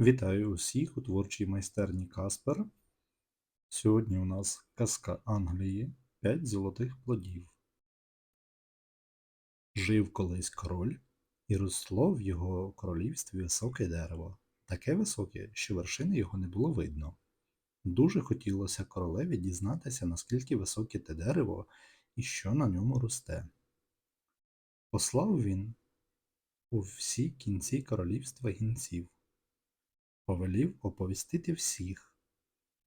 Вітаю усіх у творчій майстерні Каспер. Сьогодні у нас казка Англії П'ять золотих плодів. Жив колись король, і росло в його королівстві високе дерево, таке високе, що вершини його не було видно. Дуже хотілося королеві дізнатися, наскільки високе те дерево і що на ньому росте. Послав він у всі кінці королівства гінців повелів оповістити всіх.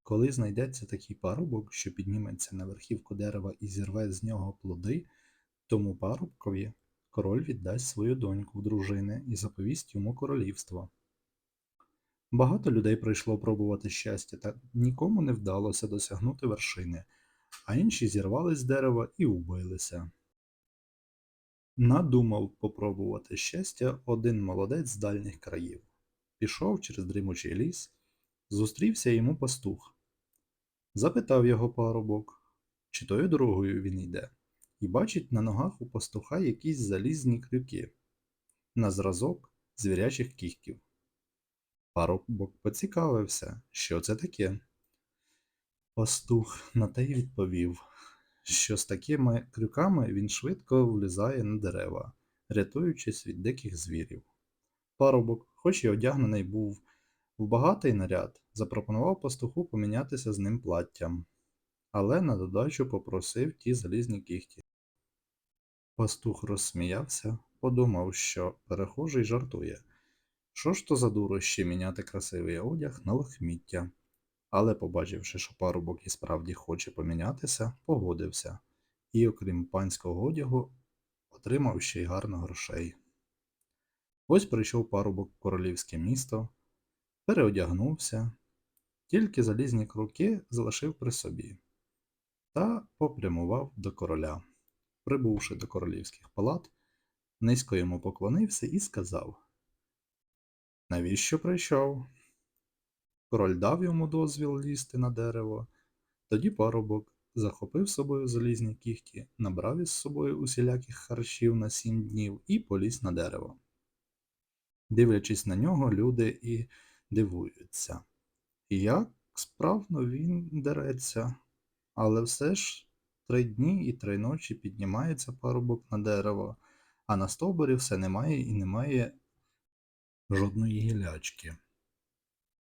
Коли знайдеться такий парубок, що підніметься на верхівку дерева і зірве з нього плоди, тому парубкові король віддасть свою доньку в дружини і заповість йому королівство. Багато людей прийшло пробувати щастя, та нікому не вдалося досягнути вершини, а інші зірвали з дерева і убилися. Надумав попробувати щастя один молодець з дальніх країв пішов через дрімучий ліс, зустрівся йому пастух. Запитав його парубок, чи тою дорогою він йде, і бачить на ногах у пастуха якісь залізні крюки, на зразок звірячих кіхтів. Парубок поцікавився, що це таке. Пастух на те й відповів, що з такими крюками він швидко влізає на дерева, рятуючись від диких звірів. Парубок, хоч і одягнений був в багатий наряд, запропонував пастуху помінятися з ним платтям, але на додачу попросив ті залізні кіхті. Пастух розсміявся, подумав, що перехожий жартує. Що ж то за дурощі міняти красивий одяг на лахміття? Але, побачивши, що парубок і справді хоче помінятися, погодився і, окрім панського одягу, отримав ще й гарно грошей. Ось прийшов парубок в королівське місто, переодягнувся, тільки залізні круки залишив при собі та попрямував до короля. Прибувши до королівських палат, низько йому поклонився і сказав Навіщо прийшов? Король дав йому дозвіл лізти на дерево, тоді парубок захопив собою залізні кіхті, набрав із собою усіляких харчів на сім днів і поліз на дерево. Дивлячись на нього, люди і дивуються. Як справно він дереться, але все ж три дні і три ночі піднімається парубок на дерево, а на стовбурі все немає і немає жодної гілячки.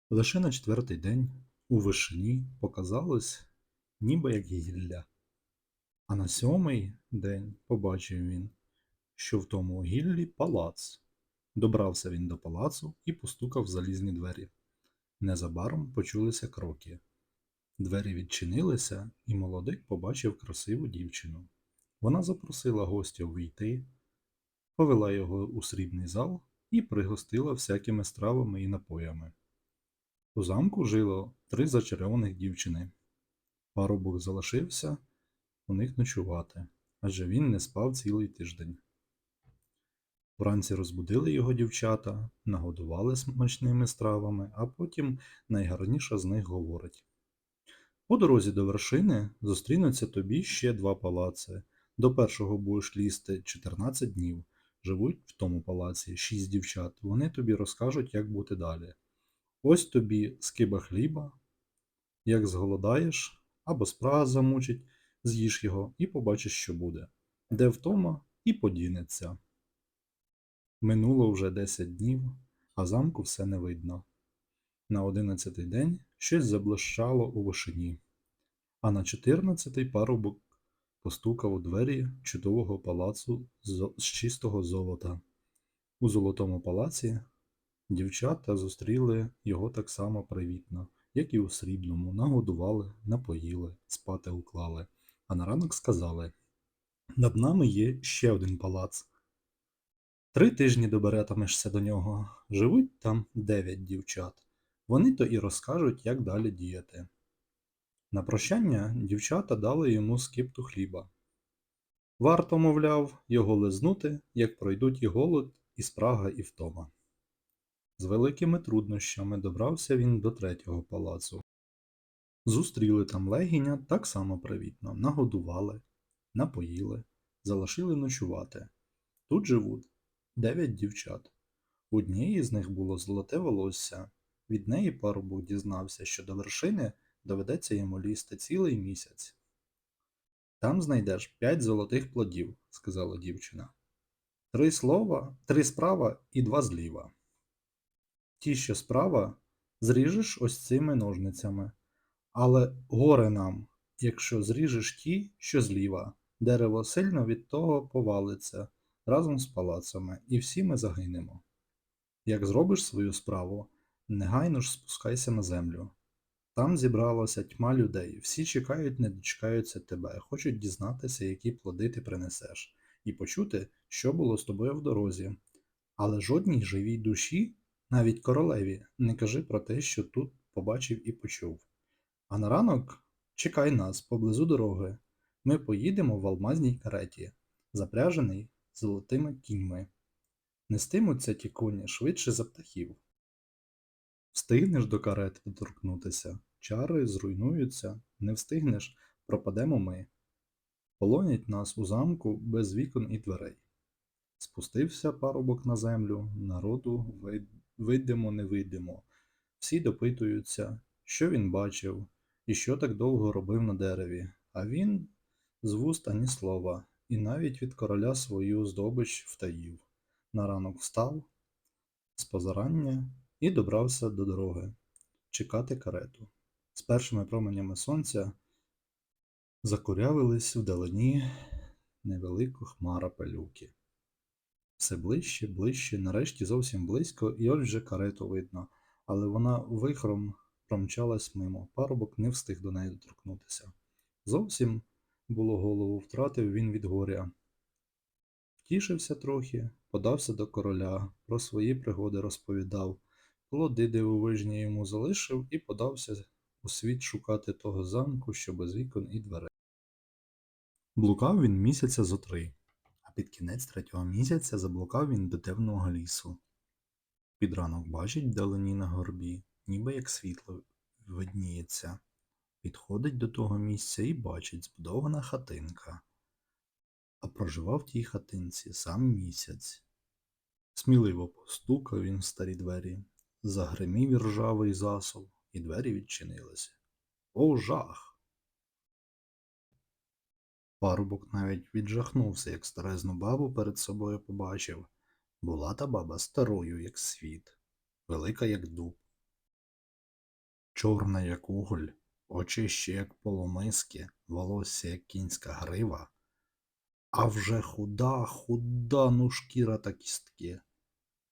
Лише на четвертий день у вишині показалось ніби як гілля, а на сьомий день побачив він, що в тому гіллі палац. Добрався він до палацу і постукав в залізні двері. Незабаром почулися кроки. Двері відчинилися, і молодик побачив красиву дівчину. Вона запросила гостя війти, повела його у срібний зал і пригостила всякими стравами і напоями. У замку жило три зачарованих дівчини. Парубок залишився у них ночувати, адже він не спав цілий тиждень. Вранці розбудили його дівчата, нагодували смачними стравами, а потім найгарніша з них говорить По дорозі до вершини зустрінуться тобі ще два палаци. До першого будеш лізти 14 днів. Живуть в тому палаці шість дівчат, вони тобі розкажуть, як бути далі. Ось тобі скиба хліба, як зголодаєш або спрага замучить, з'їж його і побачиш, що буде, де втома і подінеться. Минуло вже десять днів, а замку все не видно. На одинадцятий день щось заблищало у вишині, а на чотирнадцятий парубок постукав у двері чудового палацу з чистого золота. У золотому палаці дівчата зустріли його так само привітно, як і у срібному, нагодували, напоїли, спати уклали, а на ранок сказали над нами є ще один палац. Три тижні доберетимешся до нього, живуть там дев'ять дівчат. Вони то і розкажуть, як далі діяти. На прощання дівчата дали йому скипту хліба. Варто, мовляв, його лизнути, як пройдуть і голод, і спрага, і втома. З великими труднощами добрався він до третього палацу. Зустріли там легіня так само привітно, нагодували, напоїли, залишили ночувати. Тут живуть дев'ять дівчат. У однієї з них було золоте волосся, Від неї парубок дізнався, що до вершини доведеться йому лізти цілий місяць. Там знайдеш п'ять золотих плодів, сказала дівчина. Три слова, три справа і два зліва. Ті, що справа, зріжеш ось цими ножницями. Але горе нам, якщо зріжеш ті, що зліва, дерево сильно від того повалиться разом з палацами, і всі ми загинемо. Як зробиш свою справу, негайно ж спускайся на землю. Там зібралася тьма людей, всі чекають, не дочекаються тебе, хочуть дізнатися, які плоди ти принесеш, і почути, що було з тобою в дорозі. Але жодній живій душі, навіть королеві, не кажи про те, що тут побачив і почув. А на ранок чекай нас поблизу дороги. Ми поїдемо в алмазній кареті, запряжений золотими кіньми. Нестимуться ті коні швидше за птахів. Встигнеш до карети доторкнутися, чари зруйнуються, не встигнеш, пропадемо ми. Полонять нас у замку без вікон і дверей. Спустився парубок на землю, народу видимо, не видимо. Всі допитуються, що він бачив і що так довго робив на дереві, а він з вуст ані слова, і навіть від короля свою здобич втаїв. На ранок встав з позарання і добрався до дороги чекати карету. З першими променями сонця закурявились вдалині невелика хмара пилюки. Все ближче, ближче, нарешті зовсім близько, і ось вже карету видно, але вона вихром промчалась мимо. Парубок не встиг до неї доторкнутися. Зовсім було голову втратив він від горя. Втішився трохи, подався до короля, про свої пригоди розповідав, плоди дивовижні йому залишив і подався у світ шукати того замку, що без вікон і дверей. Блукав він місяця зо три, а під кінець третього місяця заблукав він до темного лісу. Під ранок бачить вдалині на горбі, ніби як світло видніється. Підходить до того місця і бачить збудована хатинка. А проживав в тій хатинці сам місяць. Сміливо постукав він в старі двері, загримів ржавий засов, і двері відчинилися. О, жах! Парубок навіть віджахнувся, як старезну бабу перед собою побачив. Була та баба старою, як світ, велика, як дуб, чорна, як уголь, очі ще як полумиски, волосся, як кінська грива, а вже худа, худа, ну шкіра та кістки.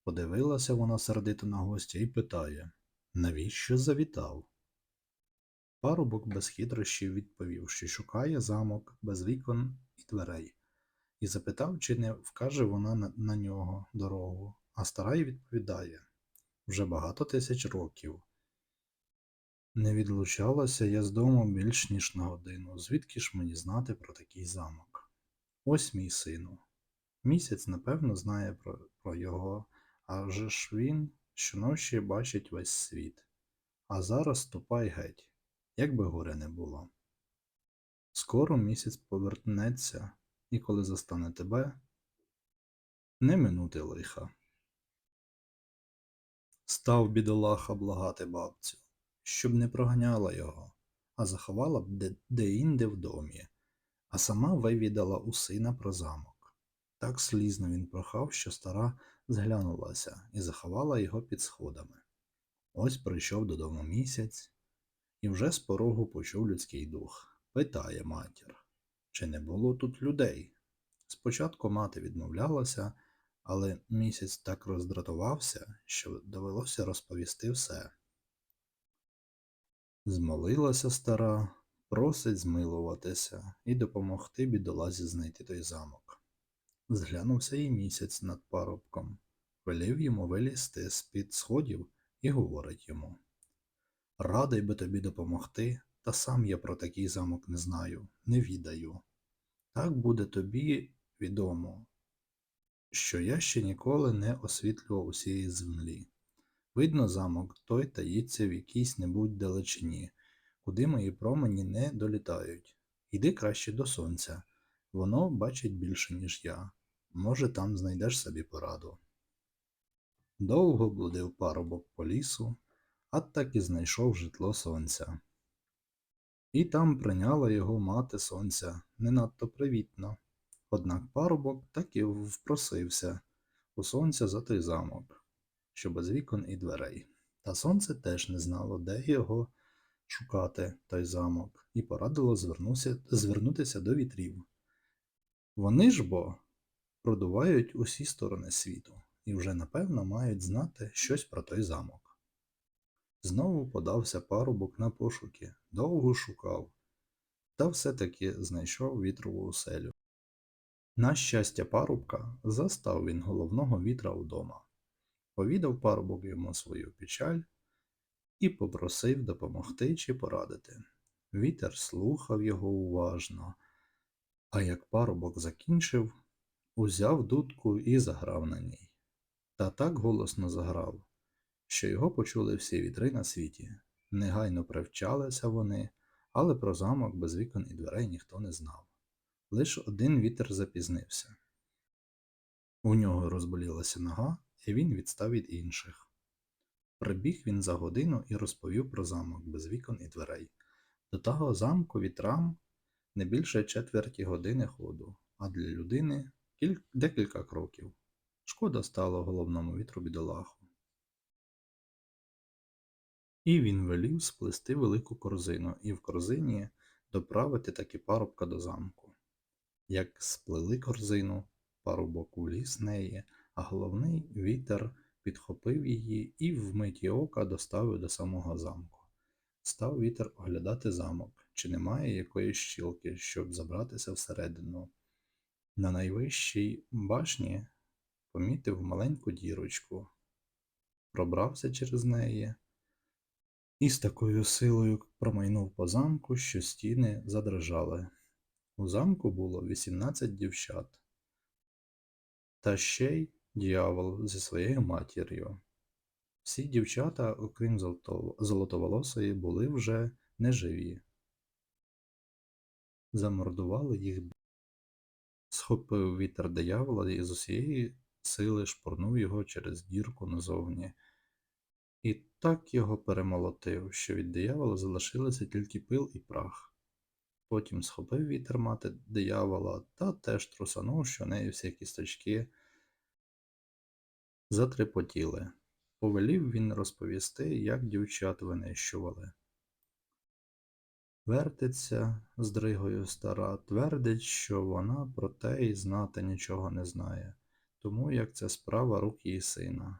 Подивилася вона сердито на гостя і питає, навіщо завітав? Парубок без хитрощів відповів, що шукає замок без вікон і дверей, і запитав, чи не вкаже вона на, на нього дорогу, а стара й відповідає вже багато тисяч років. Не відлучалася я з дому більш ніж на годину, звідки ж мені знати про такий замок? Ось мій сину. Місяць, напевно, знає про, про його, а вже ж він щоночі бачить весь світ. А зараз ступай геть як би горе не було. Скоро місяць повернеться, і коли застане тебе, не минути лиха. Став бідолаха благати бабцю, щоб не проганяла його, а заховала б де- де-інде в домі, а сама вивідала у сина про замок. Так слізно він прохав, що стара зглянулася і заховала його під сходами. Ось прийшов додому місяць, і вже з порогу почув людський дух. Питає матір, чи не було тут людей? Спочатку мати відмовлялася, але місяць так роздратувався, що довелося розповісти все. Змолилася стара, просить змилуватися і допомогти бідолазі знайти той замок. Зглянувся і місяць над парубком, велів йому вилізти з-під сходів і говорить йому. Радий би тобі допомогти, та сам я про такий замок не знаю, не відаю. Так буде тобі відомо, що я ще ніколи не освітлював усієї землі. Видно, замок той таїться в якійсь небудь далечині, куди мої промені не долітають. Йди краще до сонця, воно бачить більше, ніж я. Може, там знайдеш собі пораду. Довго блудив парубок по лісу, а так і знайшов житло сонця. І там прийняла його мати сонця не надто привітно. Однак парубок так і впросився у сонця за той замок, що без вікон і дверей. Та сонце теж не знало, де його шукати, той замок, і порадило звернутися до вітрів. Вони ж бо продувають усі сторони світу і вже напевно мають знати щось про той замок. Знову подався парубок на пошуки, довго шукав, та все-таки знайшов вітрову оселю. На щастя парубка застав він головного вітра вдома. Повідав парубок йому свою печаль і попросив допомогти чи порадити. Вітер слухав його уважно, а як парубок закінчив, узяв дудку і заграв на ній. Та так голосно заграв, що його почули всі вітри на світі. Негайно привчалися вони, але про замок без вікон і дверей ніхто не знав. Лиш один вітер запізнився. У нього розболілася нога, і він відстав від інших. Прибіг він за годину і розповів про замок без вікон і дверей. До того замку вітрам не більше четверті години ходу, а для людини кіль... декілька кроків. Шкода стало головному вітру бідолаху. І він велів сплести велику корзину і в корзині доправити таки парубка до замку. Як сплели корзину, парубок уліз неї, головний вітер підхопив її і в миті ока доставив до самого замку. Став вітер оглядати замок, чи немає якоїсь щілки, щоб забратися всередину. На найвищій башні помітив маленьку дірочку, пробрався через неї і з такою силою промайнув по замку, що стіни задрижали. У замку було 18 дівчат, та ще й дьявол зі своєю матір'ю. Всі дівчата, окрім золотоволосої, були вже неживі. Замордували їх. Схопив вітер диявола і з усієї сили шпурнув його через дірку назовні. І так його перемолотив, що від диявола залишилися тільки пил і прах. Потім схопив вітер мати диявола та теж трусанув, що неї всі кісточки затрепотіли. Повелів він розповісти, як дівчат винищували. Вертиться з дригою стара, твердить, що вона про те й знати нічого не знає, тому як це справа рук її сина.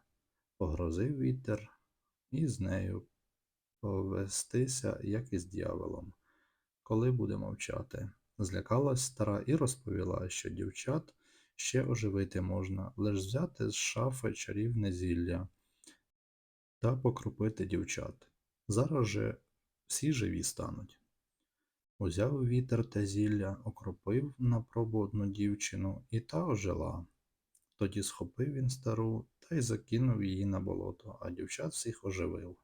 Погрозив вітер і з нею повестися, як із дьяволом. Коли буде мовчати? Злякалась стара і розповіла, що дівчат ще оживити можна, лиш взяти з шафи чарівне зілля та покропити дівчат. Зараз же всі живі стануть. Узяв вітер те зілля, окропив на пробу одну дівчину, і та ожила. Тоді схопив він стару та й закинув її на болото, а дівчат всіх оживив.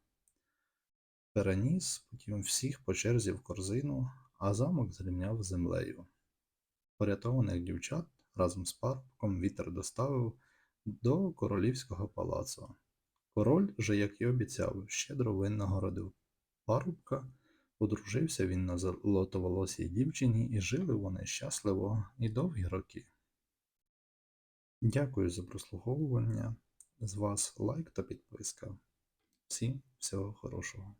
Переніс потім всіх по черзі в корзину, а замок зрівняв землею. Порятованих дівчат разом з парубком вітер доставив до королівського палацу. Король же, як і обіцяв, щедро вин нагородив парубка, одружився він на золотоволосій дівчині, і жили вони щасливо і довгі роки. Дякую за прослуховування. З вас лайк та підписка. Всім всього хорошого.